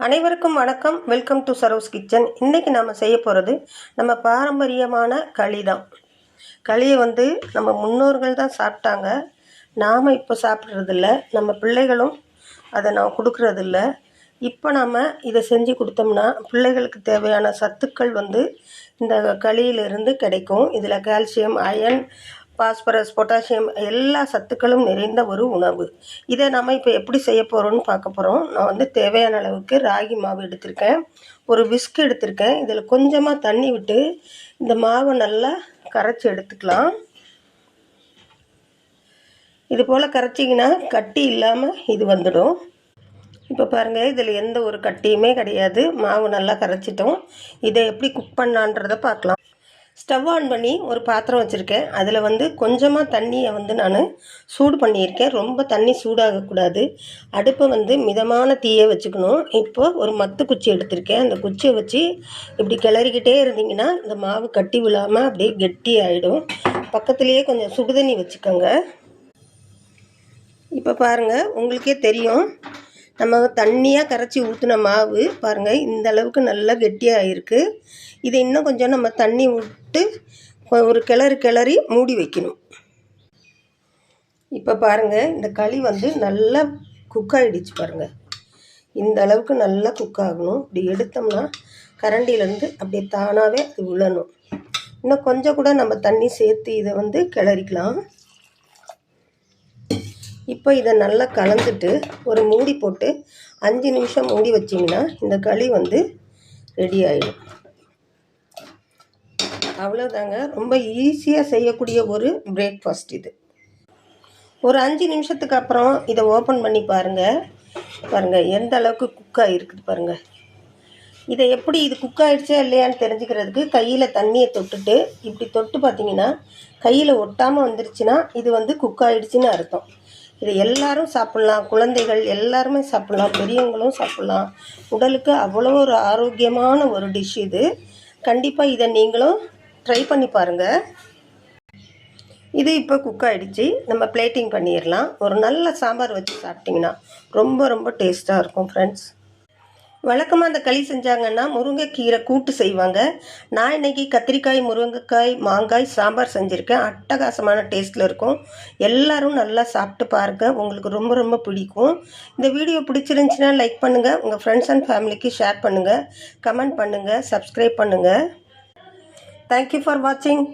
அனைவருக்கும் வணக்கம். Welcome to Saro's kitchen இன்றைக்கி நம்ம செய்ய போகிறது நம்ம பாரம்பரியமான களி தான் களியை வந்து நம்ம முன்னோர்கள் தான் சாப்பிட்டாங்க. நாம் இப்போ சாப்பிட்றதில்ல. நம்ம பிள்ளைகளும் அதை நான் கொடுக்குறதில்ல. இப்போ நம்ம இதை செஞ்சு கொடுத்தோம்னா பிள்ளைகளுக்கு தேவையான சத்துக்கள் வந்து இந்த களியிலிருந்து கிடைக்கும். இதில் கால்சியம் அயன் பாஸ்பரஸ் பொட்டாசியம் எல்லா சத்துக்களும் நிறைந்த ஒரு உணவு. இதை நம்ம இப்போ எப்படி செய்ய போகிறோம்னு பார்க்க போகிறோம் நான் வந்து தேவையான அளவுக்கு ராகி மாவு எடுத்திருக்கேன். ஒரு விஸ்க் எடுத்திருக்கேன். இதில் கொஞ்சமாக தண்ணி விட்டு இந்த மாவை நல்லா கரைச்சி எடுத்துக்கலாம். இது போல் கரைச்சிங்கன்னா கட்டி இல்லாமல் இது வந்துடும். இப்போ பாருங்கள் இதில் எந்த ஒரு கட்டியுமே கிடையாது. மாவு நல்லா கரைச்சிட்டோம். இதை எப்படி குக் பண்ணான்றதை பார்க்கலாம். ஸ்டவ் ஆன் பண்ணி ஒரு பாத்திரம் வச்சுருக்கேன். அதில் வந்து கொஞ்சமாக தண்ணியை வந்து நான் சூடு பண்ணியிருக்கேன். ரொம்ப தண்ணி சூடாகக்கூடாது. அடுப்பை வந்து மிதமான தீயை வச்சுக்கணும். இப்போ ஒரு மத்து குச்சி எடுத்திருக்கேன். அந்த குச்சியை வச்சு இப்படி கிளறிக்கிட்டே இருந்தீங்கன்னா இந்த மாவு கட்டி விழாமல் அப்படியே கெட்டி ஆகிடும் பக்கத்துலேயே கொஞ்சம் சுடுதண்ணி வச்சுக்கோங்க. இப்போ பாருங்கள் உங்களுக்கே தெரியும். நம்ம தண்ணியாக கரைச்சி ஊற்றின மாவு பாருங்கள் இந்த அளவுக்கு நல்லா கெட்டியாக இருக்குது இதை இன்னும் கொஞ்சம் நம்ம தண்ணி விட்டு ஒரு கிளறு கிளறி மூடி வைக்கணும். இப்போ பாருங்கள் இந்த களி வந்து நல்லா குக் ஆகிடுச்சு பாருங்கள் இந்த அளவுக்கு நல்லா குக் ஆகணும். இப்படி எடுத்தோம்னா கரண்டிலேருந்து அப்படியே தானாகவே அது விழணும் இன்னும் கொஞ்சம் கூட நம்ம தண்ணி சேர்த்து இதை வந்து கிளறிக்கலாம். இப்போ இதை நல்லா கலந்துட்டு ஒரு மூடி போட்டு அஞ்சு நிமிஷம் மூடி வச்சிங்கன்னா இந்த களி வந்து ரெடி ஆகிடும் அவ்வளோதாங்க ரொம்ப ஈஸியாக செய்யக்கூடிய ஒரு பிரேக்ஃபாஸ்ட் இது. ஒரு அஞ்சு நிமிஷத்துக்கு அப்புறம் இதை ஓப்பன் பண்ணி பாருங்கள் பாருங்கள் எந்த அளவுக்கு குக் ஆகிருக்குது பாருங்கள் இதை எப்படி இது குக் ஆகிடுச்சா இல்லையான்னு தெரிஞ்சுக்கிறதுக்கு கையில் தண்ணியை தொட்டுட்டு இப்படி தொட்டு பார்த்தீங்கன்னா கையில் ஒட்டாமல் வந்துருச்சுன்னா இது வந்து குக் ஆகிடுச்சின்னு அர்த்தம். இதை எல்லாரும் சாப்பிட்லாம். குழந்தைகள் எல்லாருமே சாப்பிட்லாம். பெரியவங்களும் சாப்பிட்லாம். உடலுக்கு அவ்வளோ ஒரு ஆரோக்கியமான ஒரு டிஷ் இது. கண்டிப்பாக இதை நீங்களும் ட்ரை பண்ணி பாருங்கள் இது இப்போ குக் ஆகிடுச்சு நம்ம பிளேட்டிங் பண்ணிடலாம். ஒரு நல்ல சாம்பார் வச்சு சாப்பிட்டிங்கன்னா ரொம்ப ரொம்ப டேஸ்ட்டாக இருக்கும் ஃப்ரெண்ட்ஸ் வழக்கமாக அந்த களி செஞ்சாங்கன்னா முருங்கைக்கீரை கூட்டு செய்வாங்க. நான் இன்றைக்கி கத்திரிக்காய் முருங்கைக்காய் மாங்காய் சாம்பார் செஞ்சுருக்கேன். அட்டகாசமான டேஸ்ட்டில் இருக்கும். எல்லோரும் நல்லா சாப்பிட்டு பாருங்கள் உங்களுக்கு ரொம்ப ரொம்ப பிடிக்கும். இந்த வீடியோ பிடிச்சிருந்துச்சின்னா லைக் பண்ணுங்கள் உங்கள் ஃப்ரெண்ட்ஸ் அண்ட் ஃபேமிலிக்கு ஷேர் பண்ணுங்கள் கமெண்ட் பண்ணுங்கள் சப்ஸ்கிரைப் பண்ணுங்கள் தேங்க்யூ ஃபார் வாட்சிங்